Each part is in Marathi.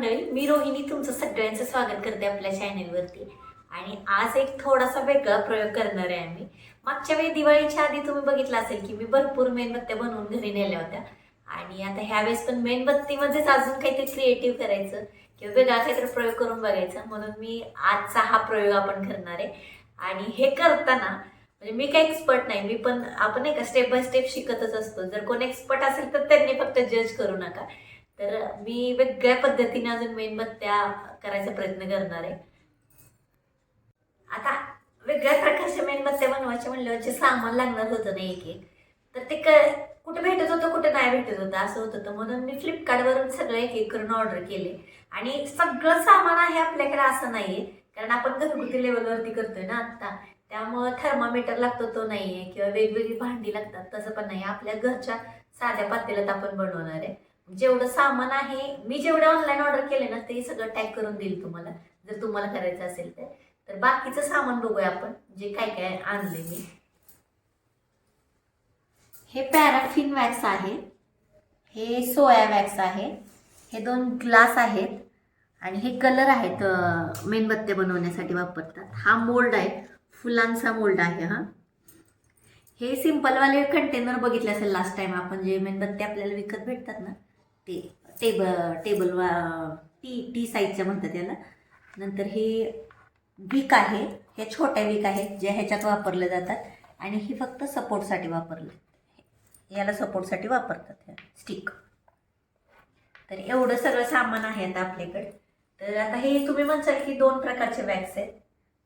मंडळी मी रोहिणी तुमचं सगळ्यांचं स्वागत करते आपल्या चॅनेलवरती आणि आज एक थोडासा वेगळा प्रयोग करणार आहे आम्ही. मागच्या वेळी दिवाळीच्या आधी तुम्ही बघितलं असेल की मी भरपूर मेणबत्त्या बनवून घरी नेल्या होत्या. आणि आता ह्यावेळेस पण मेणबत्तीमध्येच अजून काहीतरी क्रिएटिव्ह करायचं किंवा वेगळा काहीतरी प्रयोग करून बघायचा. म्हणून मी आजचा हा प्रयोग आपण करणार आहे. आणि हे करताना म्हणजे मी काही एक्सपर्ट नाही मी पण आपण नाही का स्टेप बाय स्टेप शिकतच असतो. जर कोण एक्सपर्ट असेल तर त्यांनी फक्त जज करू नका. तर मी वेगळ्या पद्धतीने अजून मेणबत्त्या करायचा प्रयत्न करणार आहे. आता वेगळ्या प्रकारच्या मेणबत्त्या बनवायच्या म्हणल्यावर जे सामान लागणार होतं ना एक एक तर ते क कुठे भेटत होतं कुठे नाही भेटत होतं असं होत होतं. म्हणून मी फ्लिपकार्टवरून सगळं एक एक करून ऑर्डर केले. आणि सगळं सामान आहे आपल्याकडे असं नाही आहे कारण आपण घरगुती लेवलवरती करतोय ना आत्ता. त्यामुळं थर्मामीटर लागतो तो नाही आहे किंवा वेगवेगळी भांडी लागतात तसं पण नाही. आपल्या घरच्या साध्या पातेल्यात आपण बनवणार आहे. जेवढं सामान आहे मी जेवढे ऑनलाईन ऑर्डर केले ना ते सगळं टॅग करून देईल तुम्हाला. जर तुम्हाला करायचं असेल तर. तर बाकीचं सामान बघूया आपण जे काय काय आणले मी. हे पॅराफिन वॅक्स आहे. हे सोया वॅक्स आहे. हे दोन ग्लास आहेत. आणि हे कलर आहेत मेणबत्त्या बनवण्यासाठी वापरतात. हा मोल्ड आहे. फुलांचा मोल्ड आहे हा. हे सिम्पलवाले कंटेनर बघितले असेल लास्ट टाइम आपण जे मेणबत्ते आपल्याला विकत भेटतात ना ते टेबल टेबल वा टी टी साईजच्या म्हणतात याला नंतर हे विक आहे. हे छोट्या विक आहेत ज्या ह्याच्यात वापरले जातात. आणि ही फक्त सपोर्टसाठी वापरले. याला सपोर्टसाठी वापरतात ह्या स्टिक तर एवढं सगळं सामान आहे आता आपल्याकडे. तर आता हे तुम्ही म्हणसाल की दोन प्रकारचे वॅक्स आहेत.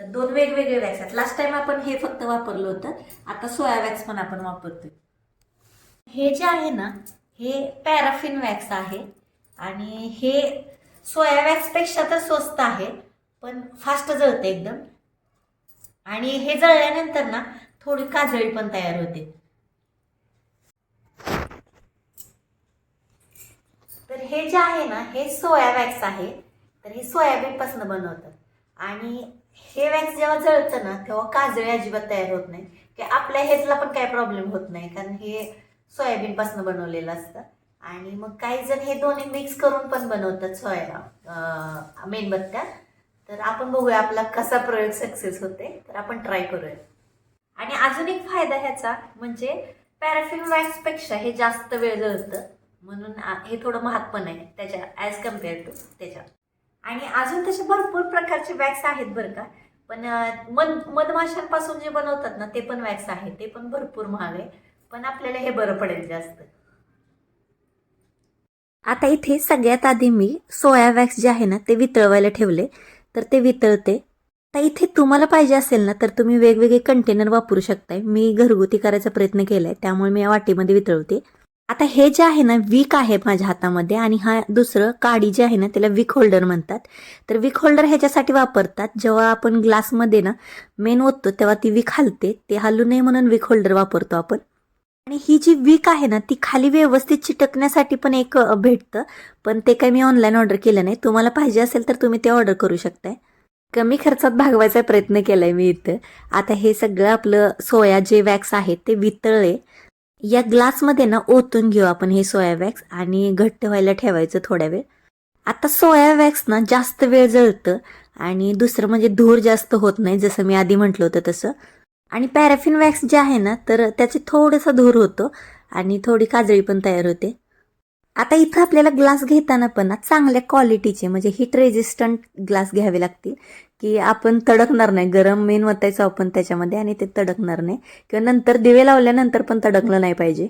तर दोन वेगवेगळे वॅक्स आहेत. लास्ट टाइम आपण हे फक्त वापरलं होतं. आता सोया वॅक्स पण आपण वापरतोय. हे जे आहे ना हे पॅराफिन वॅक्स आहे आणि हे सोया वॅक्सपेक्षा तर स्वस्त आहे पण फास्ट जळते एकदम. आणि हे जळल्यानंतर ना थोडी काजळी पण तयार होते. तर हे जे आहे ना हे सोया वॅक्स आहे तर हे सोयाबीनपासून बनवतात. आणि हे वॅक्स जेव्हा जळतं ना तेव्हा काजळी अजिबात तयार होत नाही की आपल्या हेजला पण काही प्रॉब्लेम होत नाही कारण हे सोयाबीनपासून बनवलेलं असतं. आणि मग काही जण हे दोन्ही मिक्स करून पण बनवतात सोया मेणबत्त्या तर आपण बघूया आपला कसा प्रयोग सक्सेस होते. तर आपण ट्राय करूया. आणि अजून एक फायदा ह्याचा म्हणजे पॅराफिन वॅक्सपेक्षा हे जास्त वेळ जळतं. म्हणून हे थोडं महाग पण आहे. त्याच्या ॲज कंपेअर टू त्याच्या. आणि अजून तसे भरपूर प्रकारचे वॅक्स आहेत बरं का. पण मध मधमाशांपासून जे बनवतात ना ते पण वॅक्स आहे. ते पण भरपूर महाग आहे. पण आपल्याला हे बरं पडेल जास्त. आता इथे सगळ्यात आधी मी सोया वॅक्स जे आहे ना ते वितळवायला ठेवले. तर ते वितळते. आता इथे तुम्हाला पाहिजे असेल ना तर तुम्ही वेगवेगळे कंटेनर वापरू शकताय. मी घरगुती करायचा प्रयत्न केलाय त्यामुळे मी या वाटीमध्ये वितळवते. आता हे जे आहे ना वीक आहे माझ्या हातामध्ये आणि हा दुसरं काडी जे आहे ना त्याला विक होल्डर म्हणतात. तर विक होल्डर ह्याच्यासाठी वापरतात. जेव्हा आपण ग्लासमध्ये ना मेन ओततो तेव्हा ती विक हलते. ते हलू नये म्हणून विक होल्डर वापरतो आपण. आणि ही जी वीक आहे ना ती खाली व्यवस्थित चिटकण्यासाठी पण एक भेटतं. पण ते काही मी ऑनलाईन ऑर्डर केलं नाही. तुम्हाला पाहिजे असेल तर तुम्ही ते ऑर्डर करू शकताय. कमी खर्चात भागवायचा प्रयत्न केलाय मी इथं. आता हे सगळं आपलं सोया जे वॅक्स आहेत ते वितळले. या ग्लासमध्ये ना ओतून घेऊ आपण हे सोया वॅक्स आणि घट्ट व्हायला ठेवायचं थोड्या वेळ. आता सोया वॅक्स ना जास्त वेळ जळतं आणि दुसरं म्हणजे धूर जास्त होत नाही जसं मी आधी म्हटलं होतं तसं. आणि पॅराफिन वॅक्स जे आहे ना तर त्याचे थोडंसं धूर होतो आणि थोडी काजळी पण तयार होते. आता इथं आपल्याला ग्लास घेताना पण चांगल्या क्वालिटीचे म्हणजे हिट रेजिस्टंट ग्लास घ्यावे लागतील. की आपण तडकणार नाही गरम मेन वतायचो आपण त्याच्यामध्ये आणि ते तडकणार नाही. किंवा नंतर दिवे लावल्यानंतर पण तडकलं नाही पाहिजे.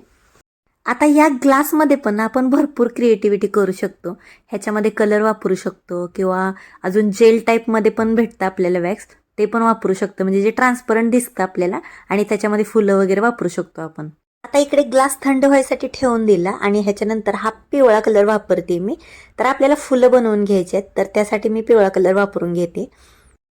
आता या ग्लासमध्ये पण आपण भरपूर क्रिएटिव्हिटी करू शकतो. ह्याच्यामध्ये कलर वापरू शकतो किंवा अजून जेल टाईपमध्ये पण भेटतं आपल्याला वॅक्स ते पण वापरू शकतो. म्हणजे जे ट्रान्सपरंट दिसतं आपल्याला आणि त्याच्यामध्ये फुलं वगैरे वापरू शकतो आपण. आता इकडे ग्लास थंड व्हायसाठी ठेवून दिला आणि ह्याच्यानंतर हा पिवळा कलर वापरते मी. तर आपल्याला फुलं बनवून घ्यायचे आहेत. तर त्यासाठी मी पिवळा कलर वापरून घेते.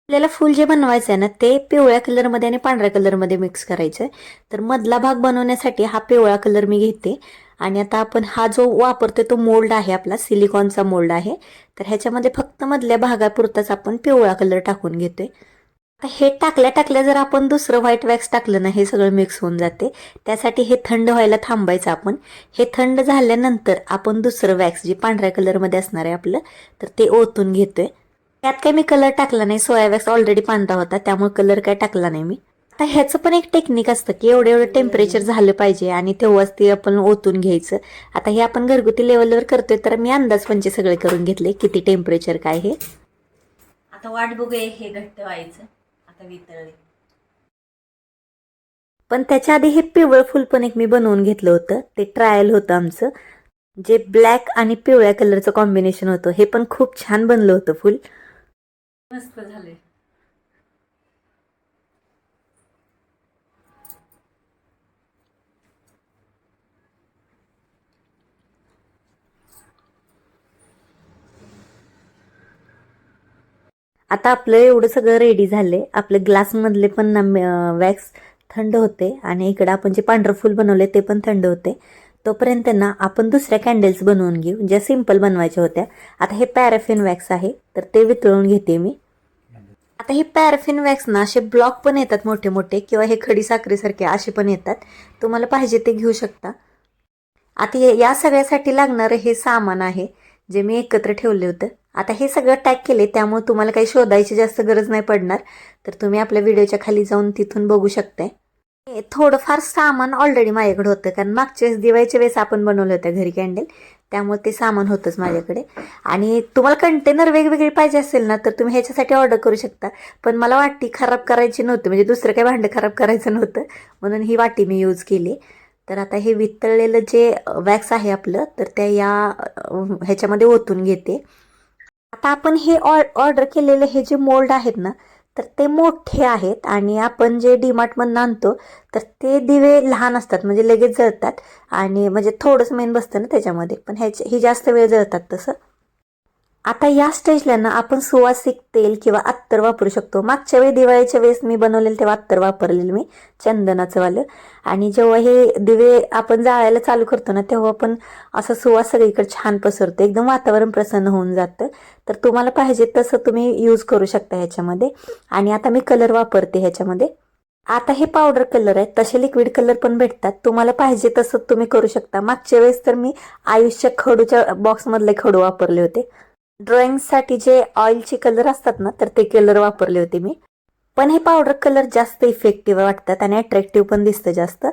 आपल्याला फूल जे बनवायचं आहे ना ते पिवळ्या कलरमध्ये आणि पांढऱ्या कलरमध्ये मिक्स करायचं आहे तर मधला भाग बनवण्यासाठी हा पिवळा कलर मी घेते. आणि आता आपण हा जो वापरतोय तो मोल्ड आहे आपला सिलिकॉनचा मोल्ड आहे. तर ह्याच्यामध्ये फक्त मधल्या भागापुरताच आपण पिवळा कलर टाकून घेतोय. हे टाकल्या टाकल्या जर आपण दुसरं व्हाईट वॅक्स टाकलं ना हे सगळं मिक्स होऊन जाते. त्यासाठी हे थंड व्हायला थांबायचं आपण. हे थंड झाल्यानंतर आपण दुसरं वॅक्स जे पांढऱ्या कलरमध्ये असणार आहे आपलं तर ते ओतून घेतोय. त्यात काही मी कलर टाकला नाही सोया वॅक्स ऑलरेडी पांढरा होता त्यामुळे कलर काय टाकला नाही मी. आता ह्याचं पण एक टेक्निक असतं की एवढं एवढं टेम्परेचर झालं पाहिजे आणि तेव्हाच ते आपण ओतून घ्यायचं. आता हे आपण घरगुती लेवलवर करतोय तर मी अंदाज पंचे सगळे करून घेतले किती टेम्परेचर काय हे. आता वाट बघूया हे घट्ट व्हायचं. वितळले पण त्याच्या आधी हे पिवळं फुल पण एक मी बनवून घेतलं होतं. ते ट्रायल होतं आमचं. जे ब्लॅक आणि पिवळ्या कलरचं कॉम्बिनेशन होतं हे पण खूप छान बनलं होतं फुल. मस्त झाले आता आपलं एवढं सगळं रेडी झाले आपले ग्लासमधले पण ना वॅक्स थंड होते आणि इकडं आपण जे पांढरं फूल बनवले ते पण थंड होते. तोपर्यंत ना आपण दुसऱ्या कॅन्डल्स बनवून घेऊ ज्या सिंपल बनवायच्या होत्या. आता हे पॅराफिन वॅक्स आहे तर ते वितळून घेते मी. आता हे पॅराफिन वॅक्स ना असे ब्लॉक पण येतात मोठे मोठे किंवा हे खडी साखरेसारखे असे पण येतात. तुम्हाला पाहिजे ते घेऊ शकता. आता या सगळ्यासाठी लागणारं हे सामान आहे जे मी एकत्र ठेवले होतं. आता हे सगळं टॅग केले त्यामुळे तुम्हाला काही शोधायची जास्त गरज नाही पडणार. तर तुम्ही आपल्या व्हिडिओच्या खाली जाऊन तिथून बघू शकताय. थोडंफार सामान ऑलरेडी माझ्याकडे होतं कारण मागच्या वेळेस दिवाळीच्या वेळेस आपण बनवलं होतं घरी कॅन्डल त्यामुळे ते सामान होतंच माझ्याकडे. आणि तुम्हाला कंटेनर वेगवेगळे पाहिजे असेल ना तर तुम्ही ह्याच्यासाठी ऑर्डर करू शकता. पण मला वाटी खराब करायची नव्हती म्हणजे दुसरं काही भांडं खराब करायचं नव्हतं. म्हणून ही वाटी मी यूज केली. तर आता हे वितळलेलं जे वॅक्स आहे आपलं तर त्या या ह्याच्यामध्ये ओतून घेते. आता आपण हे ऑर्डर केलेले हे जे मोल्ड आहेत ना तर ते मोठे आहेत आणि आपण जे डीमार्टमधून आणतो तर ते दिवे लहान असतात म्हणजे लगेच जळतात आणि म्हणजे थोडंसं मेन बसतं ना त्याच्यामध्ये. पण ह्याचे ही जास्त वेळ जळतात तसं. आता या स्टेजला ना आपण सुवासिक तेल किंवा अत्तर वापरू शकतो. मागच्या वेळी दिवाळीच्या वेळेस मी बनवलेलं तेव्हा अत्तर वापरलेलं मी चंदनाचं वालं. आणि जेव्हा हे दिवे आपण जाळायला चालू करतो ना तेव्हा आपण असं सुवास सगळीकडे छान पसरतो. एकदम वातावरण प्रसन्न होऊन जातं. तर तुम्हाला पाहिजे तसं तुम्ही यूज करू शकता ह्याच्यामध्ये. आणि आता मी कलर वापरते ह्याच्यामध्ये. आता हे पावडर कलर आहे तसे लिक्विड कलर पण भेटतात. तुम्हाला पाहिजे तसं तुम्ही करू शकता. मागच्या वेळेस तर मी आयुष्य खडूच्या बॉक्समधले खडू वापरले होते. ड्रॉइंगसाठी जे ऑइलचे कलर असतात ना तर ते कलर वापरले होते मी. पण हे पावडर कलर जास्त इफेक्टिव्ह वाटतात आणि अट्रॅक्टिव्ह पण दिसतं जास्त.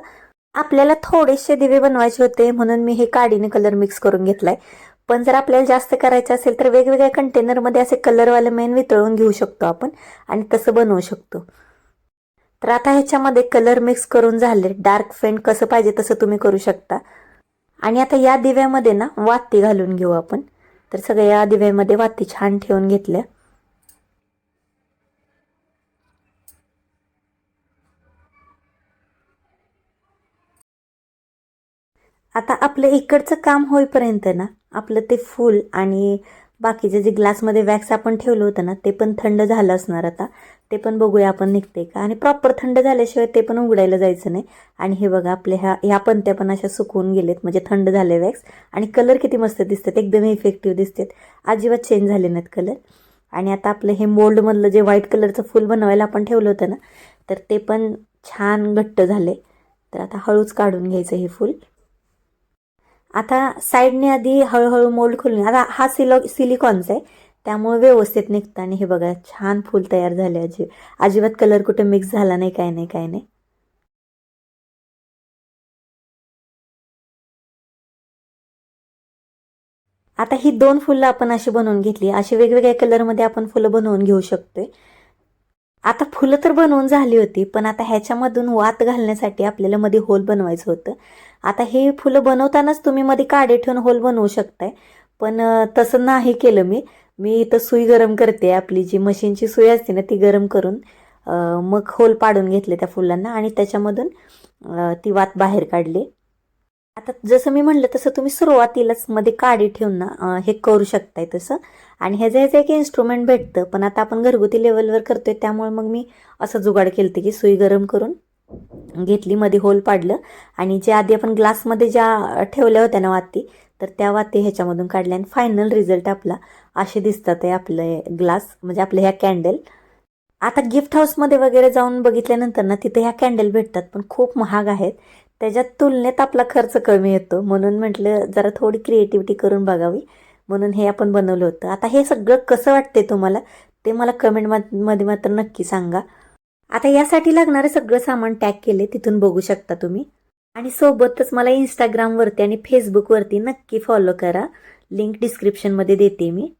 आपल्याला थोडेसे दिवे बनवायचे होते म्हणून मी हे काडीने कलर मिक्स करून घेतलाय. पण जर आपल्याला जास्त करायचं असेल तर वेगवेगळ्या कंटेनरमध्ये असे कलरवाले मेन वितळून घेऊ शकतो आपण आणि तसं बनवू शकतो. तर आता ह्याच्यामध्ये कलर मिक्स करून झाले. डार्क फेंट कसं पाहिजे तसं तुम्ही करू शकता. आणि आता या दिव्यामध्ये ना वाती घालून घेऊ आपण. तर सगळ्या या दिव्यामध्ये वाती छान ठेवून घेतल्या. आता आपलं इकडचं काम होईपर्यंत ना आपलं ते फूल आणि बाकीचे जे ग्लासमध्ये वॅक्स आपण ठेवलं होतं ना ते पण थंड झालं असणार आता. ते पण बघूया आपण निघते का. आणि प्रॉपर थंड झाल्याशिवाय ते पण उघडायला जायचं नाही. आणि हे बघा आपल्या ह्या ह्या पण त्या पण अशा सुकवून गेलेत म्हणजे थंड झाले वॅक्स. आणि कलर किती मस्त दिसतात एकदम इफेक्टिव्ह दिसतात. अजिबात चेंज झाले नाहीत कलर आणि आता आपलं हे मोल्डमधलं जे व्हाईट कलरचं फूल बनवायला आपण ठेवलं होतं ना तर ते पण छान घट्ट झाले तर आता हळूच काढून घ्यायचं हे फूल. आता साईडने आधी हळूहळू मोल्ड खोलून आता हा सिलो सिलिकॉनचा आहे. त्यामुळे व्यवस्थित निघतं आणि हे बघा छान फूल तयार झाले अजि अजिबात कलर कुठे मिक्स झाला नाही काय नाही काय नाही. आता ही दोन फुलं आपण अशी बनवून घेतली. अशी वेगवेगळ्या कलरमध्ये आपण फुलं बनवून घेऊ शकतोय. आता फुलं तर बनवून झाली होती पण आता ह्याच्यामधून वात घालण्यासाठी आपल्याला मध्ये होल बनवायचं होतं. आता हे फुलं बनवतानाच तुम्ही मध्ये काडे ठेवून होल बनवू शकताय पण तसं नाही केलं मी. मी इथं सुई गरम करते आपली जी मशीनची सुई असते ना ती गरम करून मग होल पाडून घेतले त्या फुलांना आणि त्याच्यामधून ती वात बाहेर काढली. आता जसं मी म्हणलं तसं तुम्ही सुरुवातीलाच मध्ये काडी ठेवून ना हे करू शकताय तसं. आणि ह्याचं ह्याचं एक इन्स्ट्रुमेंट भेटतं पण आता आपण घरगुती लेवलवर करतोय त्यामुळे मग मी असं जुगाड केलं की सुई गरम करून घेतली मध्ये होल पाडलं. आणि जे आधी आपण ग्लासमध्ये ज्या ठेवल्या होत्या ना वाती तर त्या वाती ह्याच्यामधून काढल्या आणि फायनल रिझल्ट आपला असे दिसतात आहे आपले ग्लास म्हणजे आपलं ह्या कॅन्डल आता गिफ्ट हाऊसमध्ये वगैरे जाऊन बघितल्यानंतर ना तिथे ह्या कॅन्डल भेटतात पण खूप महाग आहेत. त्याच्या तुलनेत आपला खर्च कमी येतो. म्हणून म्हटलं जरा थोडी क्रिएटिव्हिटी करून बघावी. म्हणून हे आपण बनवलं होतं. आता हे सगळं कसं वाटते तुम्हाला ते मला कमेंटमध्ये मात्र नक्की सांगा. आता यासाठी लागणारं सगळं सामान टॅग केले तिथून बघू शकता तुम्ही. आणि सोबतच मला इंस्टाग्रामवरती आणि फेसबुकवरती नक्की फॉलो करा. लिंक डिस्क्रिप्शनमध्ये देते मी.